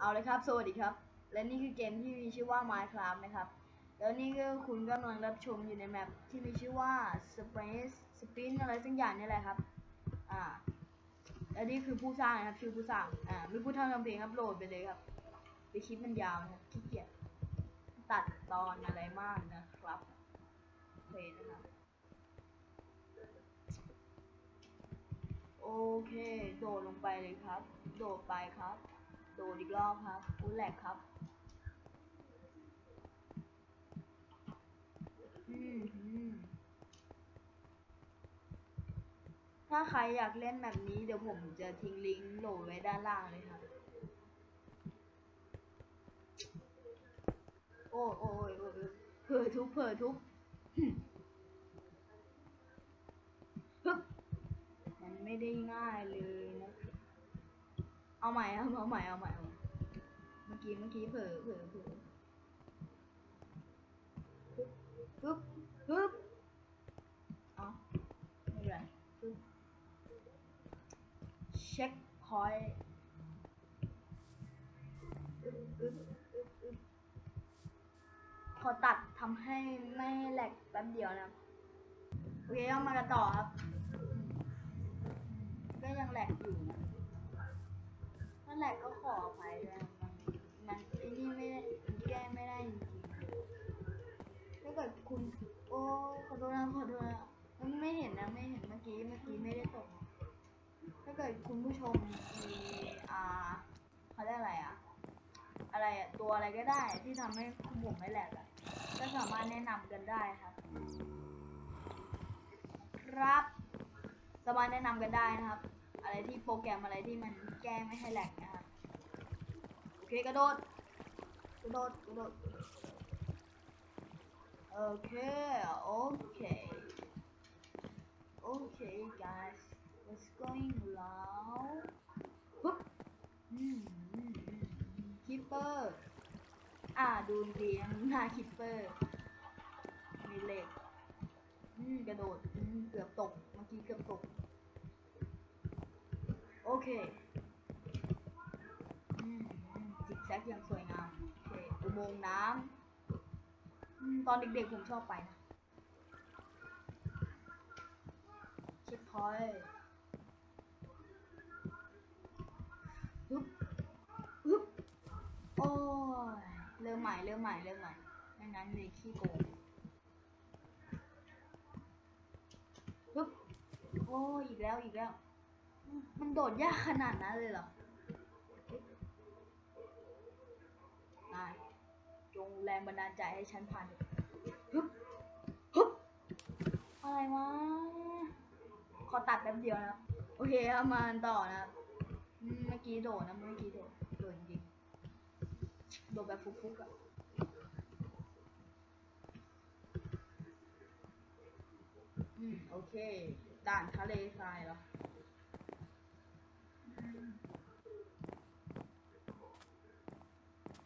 เอาเลยครับ สวัสดีครับ และนี่คือเกมที่มีชื่อว่า Minecraft นะครับ แล้วนี่ก็คุณกำลังรับชมอยู่ในแมปที่มีชื่อว่า Space Spin อะไรสักอย่างนี่แหละครับ อ่า และนี่คือผู้สร้างนะครับ ชื่อผู้สร้าง อ่า ไม่พูดทำทำเพลงครับโหลดไปเลยครับ ไปคลิปมันยาวนะครับขี้เกียจตัดตอนอะไรมากนะครับโอเคนะครับ โอเค โดดลงไปเลยครับ โดดไปครับ โดดอีกรอบครับอุ้ยแหลกครับ อืมถ้าใครอยากเล่นแบบนี้เดี๋ยวผมจะทิ้งลิงก์โหลดไว้ด้านล่างเลยครับ โอ้โอ้ยโอ้ยเผลอทุบเผลอทุบฮึบมันไม่ได้ง่ายเลย เอาใหม่เอาเอาใหม่เอาใหม่เอาใหม่เมื่อกี้เมื่อกี้เผลอเผลอเผลอฮึบฮึบฮึบเอาไม่เป็นไรฮึบเช็คพอยต์อึ๊บอึ๊บอึ๊บอึ๊บขอตัดทำให้ไม่แหลกแป๊บเดียวนะโอเคเอามากันต่อครับ แหละก็ขออภัยด้วยมันมันไอ้นี่ไม่ได้แก้ไม่ได้จริงๆถ้าเกิดคุณ โอ้ขอโทษนะขอโทษนะมันไม่เห็นนะไม่เห็นเมื่อกี้เมื่อกี้ไม่ได้ตก ถ้าเกิดคุณผู้ชมมีอ่าเขาเรียกอะไรอะอะไรอะตัวอะไรก็ได้ที่ทำให้ผมไม่แหลกอะก็สามารถแนะนำกันได้ครับ ครับสามารถแนะนำกันได้นะครับ อะไรที่โปรแกรมอะไรที่มันแก้ไม่ให้แหลกนะครับโอเคกระโดดกระโดดกระโดดโอเคโอเคโอเค guys let's going now ปึ๊บอืมคิปเปอร์อ่าดูดีนะหน้าคิปเปอร์มีเหล็กอืมกระโดดอืมเกือบตกเมื่อกี้เกือบตก เคจิกแซกอย่างสวยงามโอเคอุโมงค์น้ำตอนเด็กๆผมชอบไปนะเช็คพอยต์ฮึบฮึบโอ้ยเริ่มใหม่เริ่มใหม่เริ่มใหม่ไม่งั้นเลยขี้โกงฮึบโอ้ยอีกแล้วอีกแล้ว มันโดดยากขนาดนั้นเลยเหรอนายจงแรงบันดาลใจให้ฉันผ่านฮึบฮึบอะไรวะขอตัดแป๊บเดียวนะ โอเคเอามาต่อนะเมื่อกี้โดดนะ เมื่อกี้โดด โดดจริงๆโดดแบบฟุกๆอะอืม โอเค ด่านทะเลทรายเหรอ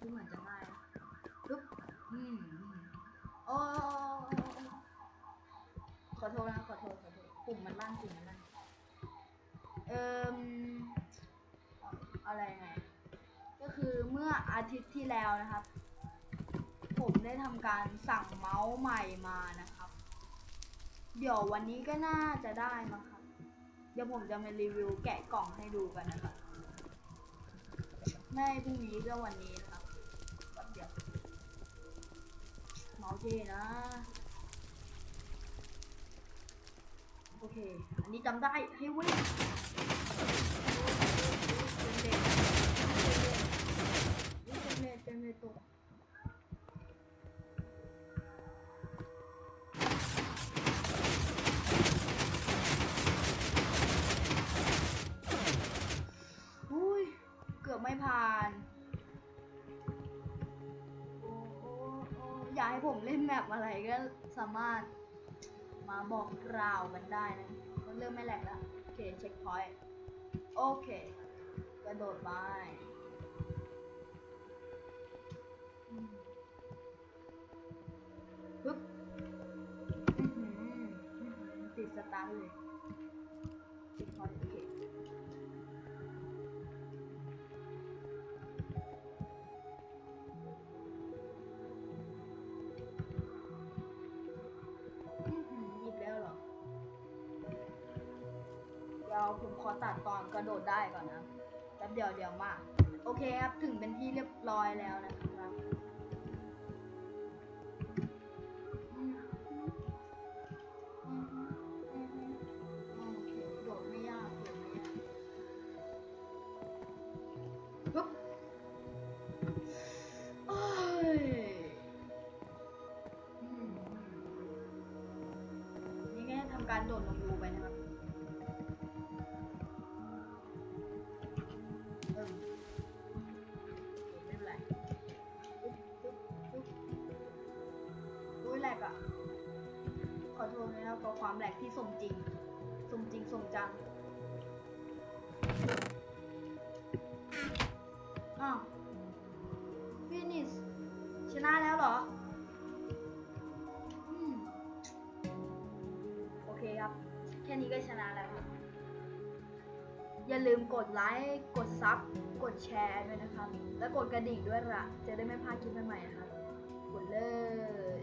ดูเหมือนจะง่ายนะปึ๊บอืมอืมโอ้ขอโทษนะ ขอ ปุ่มมันลั่นปุ่มมันลั่นเอ่มอะไรไง ก็คือเมื่ออาทิตย์ที่แล้วนะครับ ผมได้ทำการสั่งเมาส์ใหม่มานะครับ เดี๋ยววันนี้ก็น่าจะได้มั้งครับ เดี๋ยวผมจะมารีวิวแกะกล่องให้ดูกันนะครับไม่พรุ่งนี้ก็วันนี้นะครับแป๊บเดียวเมาส์เจนะ โอเค อันนี้จำได้ให้วิ่งเด็กๆเด็กๆเด็กๆตัวอุ้ย เกือบไม่ผ่านโอ้โอ้โอ้อยากให้ผมเล่นแมปอะไรก็สามารถ มาบอกกล่าวกันได้นะมันเริ่มไม่แหลกแล้ว โอเค เช็คพอยต์โอเค กระโดดไปปึ๊บอื้อหืออื้อหือติดสตาร์ทเลย ผมขอตัดตอนกระโดดได้ก่อนนะแป๊บเดียวเดียวมากโอเคครับ ถึงเป็นที่เรียบร้อยแล้วนะครับอื อโทษนะครับกับความแหลกที่สมจริง สมจริงสมจัง อ้าวฟินิชชนะแล้วเหรอโอเคครับ แค่นี้ก็ชนะแล้วครับ อย่าลืมกดไลค์ กดซับ กดแชร์ด้วยนะครับ และกดกระดิ่งด้วยล่ะ จะได้ไม่พลาดคลิปใหม่ๆนะครับ กดเลย